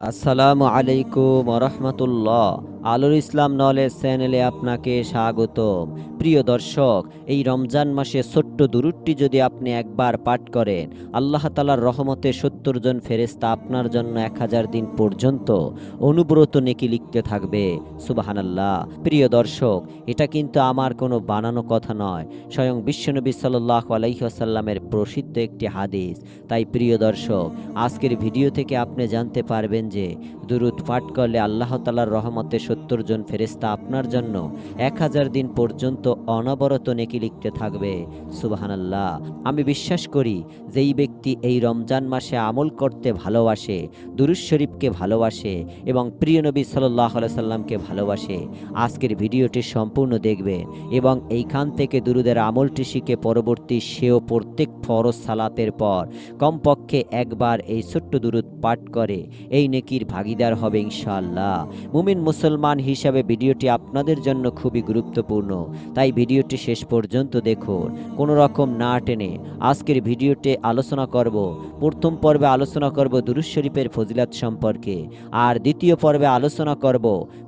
আসসালামু আলাইকুম রহমতুল্লাহ। আলুর ইসলাম নলেজ চ্যানেলে আপনাকে স্বাগতম। প্রিয় দর্শক, এই রমজান মাসে ছোট্ট দুরুটটি যদি আপনি একবার পাঠ করেন, আল্লাহ তালার রহমতে সত্তর জন ফেরেস্তা আপনার জন্য এক হাজার দিন পর্যন্ত অনুব্রত নেকি লিখতে থাকবে। সুবাহানাল্লাহ। প্রিয় দর্শক, এটা কিন্তু আমার কোনো বানানো কথা নয়। স্বয়ং বিশ্বনবী সাল্লাহ আলাইসাল্লামের প্রসিদ্ধ একটি হাদিস। তাই প্রিয় দর্শক, আজকের ভিডিও থেকে আপনি জানতে পারবেন যে, দুরুদ পাঠ করলে আল্লাহ তালার রহমতে সত্তর জন ফেরেস্তা আপনার জন্য এক হাজার দিন পর্যন্ত অনবরত নেকি লিখতে থাকবে। সুবাহানাল্লাহ। আমি বিশ্বাস করি, যেই ব্যক্তি এই রমজান মাসে আমল করতে ভালোবাসে দুরুজ শরীফকে ভালোবাসে এবং প্রিয় নবী সাল্লাহ সাল্লামকে ভালোবাসে, আজকের ভিডিওটি সম্পূর্ণ দেখবে এবং এইখান থেকে দুরুদের আমলটি শিখে পরবর্তী সেও প্রত্যেক ফরজ সালাতের পর কমপক্ষে একবার এই ছোট্ট দুরুদ পাঠ করে এই নেকির ভাগিদার হবে ইনশাআল্লাহ। মুমিন মুসলমান হিসাবে ভিডিওটি আপনাদের জন্য খুবই গুরুত্বপূর্ণ। তাই ভিডিওটি শেষ পর্যন্ত দেখুন। কোনো রকম না টেনে আজকের ভিডিওতে আলোচনা করব, প্রথম পর্বে আলোচনা করব দুরুজ শরীফের ফজিলাত সম্পর্কে। আর দ্বিতীয় পর্বে আলোচনা করব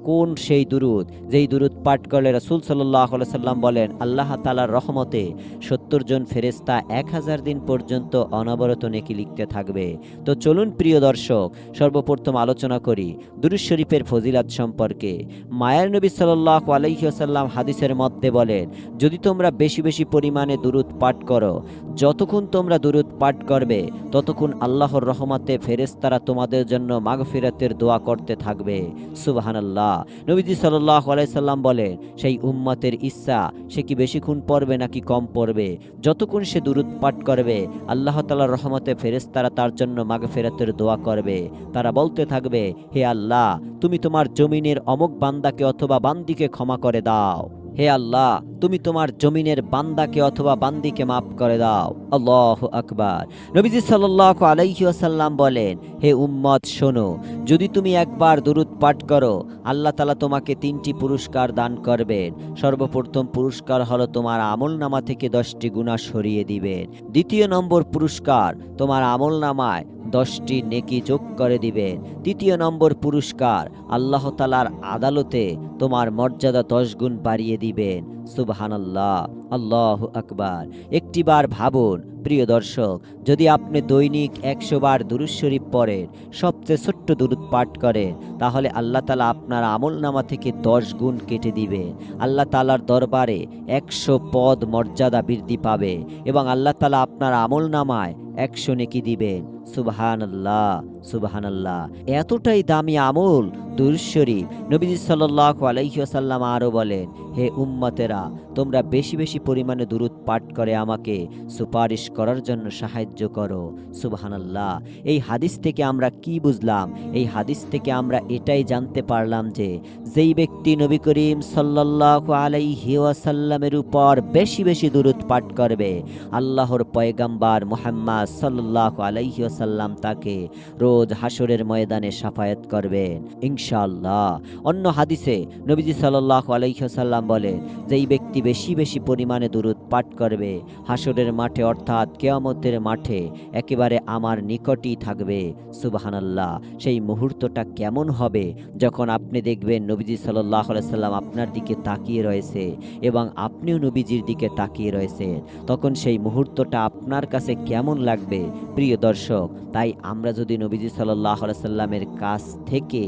কোন সেই দুরুদ, যেই দুরুদ পাঠ করলে রাসুল সাল্লাহ সাল্লাম বলেন, আল্লাহ তালার রহমতে সত্তর জন ফেরেস্তা এক হাজার দিন পর্যন্ত অনবরত নেকি লিখতে থাকবে। তো চলুন প্রিয় দর্শক, সর্বপ্রথম আলোচনা করি দুরুজ শরীফের ফজিলাত সম্পর্কে। মায়ের নবী সাল্লাহ আলাইসাল্লাম হাদিসের মধ্যে বলেন, যদি তোমরা বেশি বেশি পরিমাণে দুরুদ পাঠ করো, যতক্ষণ তোমরা দুরুদ পাঠ করবে, ততক্ষণ আল্লাহর রহমতে ফেরেস্তারা তোমাদের জন্য মাগফিরাতের দোয়া করতে থাকবে। সুবাহানাল্লাহ। নবীজি সাল্লাহ আলাইসাল্লাম বলেন, সেই উম্মতের ইচ্ছা সে কি বেশিক্ষণ পড়বে নাকি কম পড়বে? যতক্ষণ সে দুরুদ পাঠ করবে, আল্লাহ তালার রহমতে ফেরেস্তারা তার জন্য মাগফিরাতের দোয়া করবে। তারা বলতে থাকবে, হে আল্লাহ, তুমি তোমার জমিনের অমুক বান্দাকে অথবা বান্দিকে ক্ষমা করে দাও। হে আল্লাহ, তুমি তোমার জমিনের বান্দাকে অথবা বান্দিকে মাফ করে দাও। আল্লাহ আকবার। নবীজি সাল্লাহ আলাইসাল্লাম বলেন, হে উম্মত, শোনো, যদি তুমি একবার দুরুদ পাঠ করো, আল্লাহ তালা তোমাকে তিনটি পুরস্কার দান করবেন। সর্বপ্রথম পুরস্কার হলো তোমার আমল নামা থেকে দশটি গুণা সরিয়ে দিবেন। দ্বিতীয় নম্বর পুরস্কার, তোমার আমল নামায় দশটি নেকি যোগ করে দিবেন। তৃতীয় নম্বর পুরস্কার, আল্লাহ তালার আদালতে তোমার মর্যাদা দশ গুণ বাড়িয়ে দিবেন। সুবহানাল্লাহ, আল্লাহ আকবার। একটিবার ভাবুন, প্রিয় দর্শক, যদি আপনি দৈনিক একশো বার দুরুদ শরীফ পড়েন, সবচেয়ে ছোট্ট দুরুদ পাঠ করেন, তাহলে আল্লাহ তালা আপনার আমল নামা থেকে দশ গুণ কেটে দিবেন। আল্লাহ তালার দরবারে একশো পদ মর্যাদা বৃদ্ধি পাবে এবং আল্লাহ তালা আপনার আমল নামায় একশো নেকি দিবেন। সুবাহান আল্লাহ সুবাহান আল্লাহ এতটাই দামি আমল, দুরুশরীফ, নবীজি সাল্লাহ আলাইসাল্লাম আরও বলেন, হে উম্মতেরা, তোমরা বেশি বেশি পরিমাণে দুরুদ পাঠ করে আমাকে, সুপারিশ করার জন্য সাহায্য করো। সুবাহানাল্লাহ। এই হাদিস থেকে আমরা কি বুঝলাম? এই হাদিস থেকে আমরা এটাই জানতে পারলাম যে, যেই ব্যক্তি নবী করিম সাল্লাহ আলাইহি ওয়াসাল্লামের উপর বেশি বেশি দুরুদ পাঠ করবে, আল্লাহর পয়গাম্বার মোহাম্মদ সাল্লাহ আলাইহি ওয়াসাল্লাম তাকে রোজ হাসরের ময়দানে সাফায়াত করবেন। ইনশাআল্লাহ। অন্য হাদিসে নবীজি সাল্লাহ আলাইসাল্লাম বলেন, যেই ব্যক্তি বেশি বেশি পরিমাণে দুরুদ পাঠ করবে হাসরের মাঠে অর্থাৎ কেয়ামতের মাঠে একেবারে আমার নিকটই থাকবে। সুবাহানাল্লাহ। সেই মুহূর্তটা কেমন হবে যখন আপনি দেখবেন নবীজি সাল্লাহ সাল্লাম আপনার দিকে তাকিয়ে রয়েছে এবং আপনিও নবীজির দিকে তাকিয়ে রয়েছেন। তখন সেই মুহূর্তটা আপনার কাছে কেমন লাগবে? প্রিয় দর্শক তাই আমরা যদি নবীজি সাল্লাহ সাল্লামের কাছ থেকে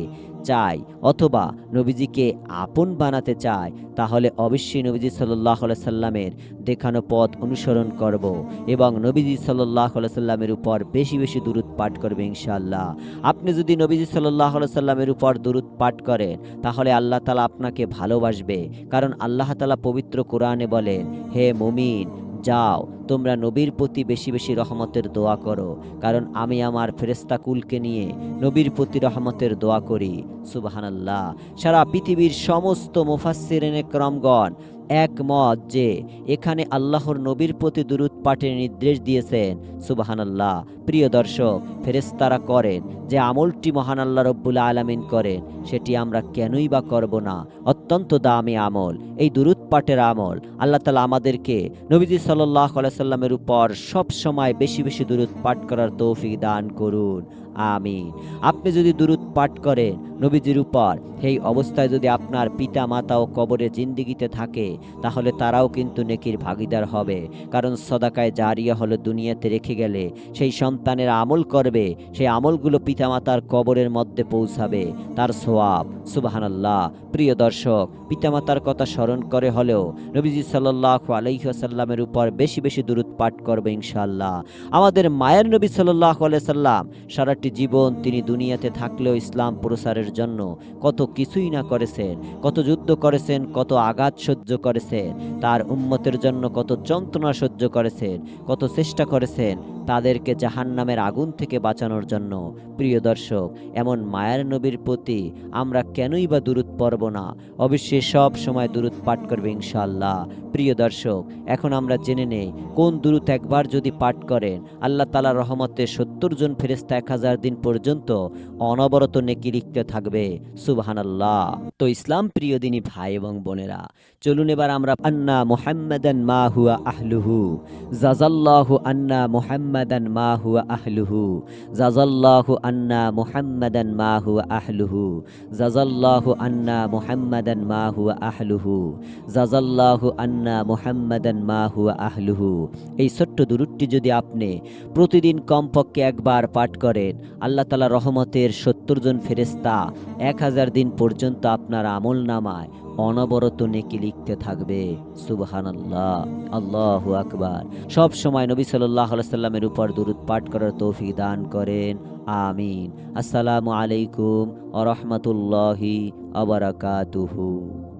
চাই অথবা নবীজিকে আপন বানাতে চাই, তাহলে অবশ্যই নবীজি সাল্লাহ সাল্লামের দেখানো পথ অনুসরণ করব এবং নবীজি সাল্লাহ সাল্লামের উপর বেশি বেশি দূরত পাঠ করবে ইনশাল্লাহ আপনি যদি নবীজি সাল্লাহ সাল্লামের উপর দূরত পাঠ করেন, তাহলে আল্লাহ তালা আপনাকে ভালোবাসবে। কারণ আল্লাহ তালা পবিত্র কোরআনে বলেন, হে মুমিন যাও, তোমরা নবীর প্রতি বেশি বেশি রহমতের দোয়া করো, কারণ আমি আমার ফেরেস্তাকুলকে নিয়ে নবীর প্রতি রহমতের দোয়া করি। সুবাহানাল্লাহ। সারা পৃথিবীর সমস্ত মুফাসিরেনে ক্রমগণ একমত যে এখানে আল্লাহর নবীর প্রতি দুরুদ পাঠের নির্দেশ দিয়েছেন। সুবাহানাল্লাহ। প্রিয় দর্শক ফেরেস্তারা করেন যে আমলটি মহান আল্লাহ রব্বুল আলমিন করেন, সেটি আমরা কেনই বা করব না। অত্যন্ত দামি আমল। এই দুরুদ পাঠের আমল আল্লাহ তালা আমাদেরকে নবীজি সাল্লাহ সাল্লামের উপর সব সময় বেশি বেশি দুরুদ পাঠ করার তৌফিক দান করুন। আমিন। আপনি যদি দুরুদ পাঠ করেন, নবীজির উপর সেই অবস্থায় যদি আপনার পিতা মাতা ও কবরে জিন্দিগিতে থাকে, তাহলে তারাও কিন্তু নেকির ভাগিদার হবে। কারণ সদাকায় জারিয়া হলো দুনিয়াতে রেখে গেলে সেই সন্তানের আমল করবে, সেই আমলগুলো পিতামাতার কবরের মধ্যে পৌঁছাবে, তার সোয়াব। সুবাহানাল্লাহ। প্রিয় দর্শক, পিতামাতার কথা স্মরণ করে হলেও নবীজি সাল্লাহ আলহিহাসাল্লামের উপর বেশি বেশি দূরত পাঠ করবে ইনশাল্লাহ আমাদের মায়ের নবী সাল্লাহ সাল্লাম সারাটি জীবন তিনি দুনিয়াতে থাকলেও ইসলাম প্রসারের জন্য কত কিছুই না করেছেন, কত যুদ্ধ করেছেন, কত আঘাত সহ্য করেছেন। তার উম্মতের জন্য কত যন্ত্রণা সহ্য করেছেন, কত চেষ্টা করেছেন তাদেরকে জাহান্নামের আগুন থেকে বাঁচানোর জন্য। প্রিয় দর্শক, এমন মায়ের নবীর প্রতি আমরা কেনই বা দূরত পড়ব না? অবশ্যই সব সময় দূরত পাঠ করবে ইনশাআল্লাহ। প্রিয় দর্শক, এখন আমরা জেনে নেই কোন দূরত একবার যদি পাঠ করেন, আল্লাহ তালা রহমতে সত্তর জন ফেরেস্তা এক হাজার দিন পর্যন্ত অনবরত নেকি লিখতে থাকবে। সুবহানাল্লাহ। তো ইসলাম প্রিয় দিনী ভাই এবং বোনেরা, চলুন এবার আমরা আন্না মুহাম্মাদান মা হুয়া আহলুহু। জাজাল্লাহু আন্না মুহাম্মাদান মা হুয়া আহলুহু। জাজাল্লাহু আন্না মুহাম্মাদান মা হুয়া আহলুহু। জাজাল্লাহু আন্না মুহাম্মাদান মা হুয়া আহলুহু। জাজাল্লাহু আন্না মুহাম্মাদান মা হুয়া আহলুহু। এই ছোট্ট দুরুটটি যদি আপনি প্রতিদিন কমপক্ষে একবার পাঠ করেন, আল্লাহ তালা রহমতের সত্তর জন ফেরেস্তা এক হাজার দিন পর্যন্ত আপনার আমল নামায় অনবরত নেকি লিখতে থাকবে। সুবহান আল্লাহ আল্লাহ আকবার। সব সময় নবী সাল্লাহ সাল্লামের উপর দুরুদ পাঠ করার তৌফিক দান করেন। আমিন। আসসালামু আলাইকুম আ রহমতুল্লাহি আবরাকাতুহু